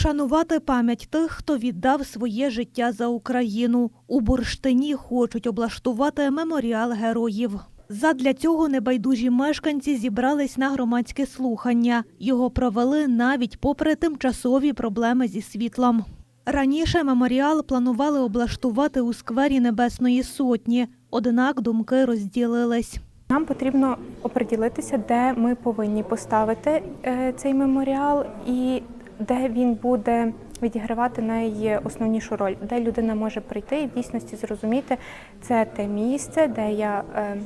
Вшанувати пам'ять тих, хто віддав своє життя за Україну. У Бурштині хочуть облаштувати меморіал героїв. Задля цього небайдужі мешканці зібрались на громадське слухання. Його провели навіть попри тимчасові проблеми зі світлом. Раніше меморіал планували облаштувати у сквері Небесної Сотні, однак думки розділились. Нам потрібно оприділитися, де ми повинні поставити е, цей меморіал і де він буде відігравати найосновнішу роль, де людина може прийти і в дійсності зрозуміти, це те місце, де я е,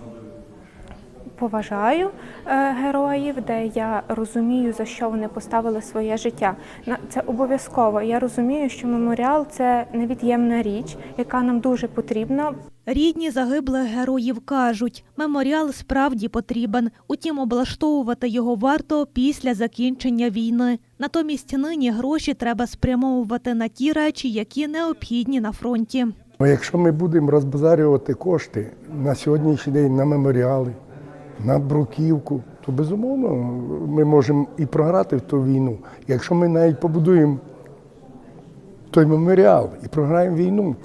поважаю е, героїв, де я розумію, за що вони поставили своє життя. На- Це обов'язково. Я розумію, що меморіал це невід'ємна річ, яка нам дуже потрібна, Рідні загиблих героїв кажуть, меморіал справді потрібен, утім облаштовувати його варто після закінчення війни. Натомість нині гроші треба спрямовувати на ті речі, які необхідні на фронті. Якщо ми будемо розбазарювати кошти на сьогоднішній день на меморіали, на бруківку, то безумовно ми можемо і програти в ту війну. Якщо ми навіть побудуємо той меморіал і програємо війну,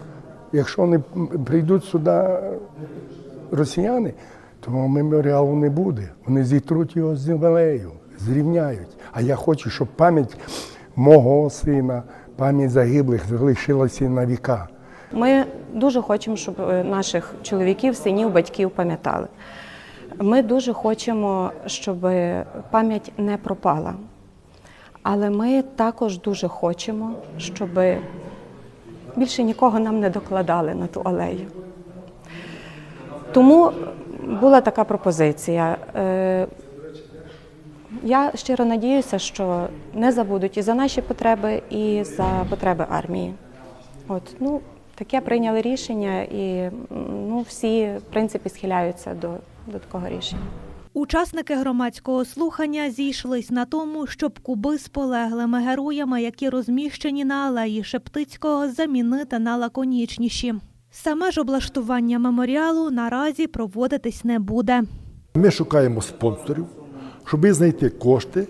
якщо вони прийдуть сюди росіяни, то меморіалу не буде. Вони зітруть його з землею, зрівняють. А я хочу, щоб пам'ять мого сина, пам'ять загиблих залишилася на віка. Ми дуже хочемо, щоб е, наших чоловіків, синів, батьків пам'ятали. Ми дуже хочемо, щоб пам'ять не пропала. Але ми також дуже хочемо, щоб більше нікого нам не докладали на ту алею. Тому була така пропозиція. Е, Я щиро надіюся, що не забудуть і за наші потреби, і за потреби армії. От, ну, таке прийняли рішення, і ну, всі, в принципі, схиляються до, до такого рішення. Учасники громадського слухання зійшлись на тому, щоб куби з полеглими героями, які розміщені на алеї Шептицького, замінити на лаконічніші. Саме ж облаштування меморіалу наразі проводитись не буде. Ми шукаємо спонсорів, щоб знайти кошти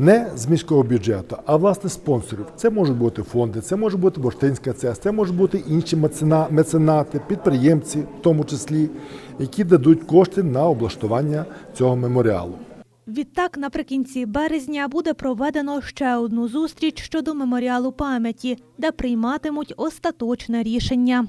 не з міського бюджету, а власне спонсорів. Це можуть бути фонди, це може бути Бурштинська ЦЕС, це можуть бути інші мецена- меценати, підприємці, в тому числі, які дадуть кошти на облаштування цього меморіалу. Відтак, наприкінці березня буде проведено ще одну зустріч щодо меморіалу пам'яті, де прийматимуть остаточне рішення.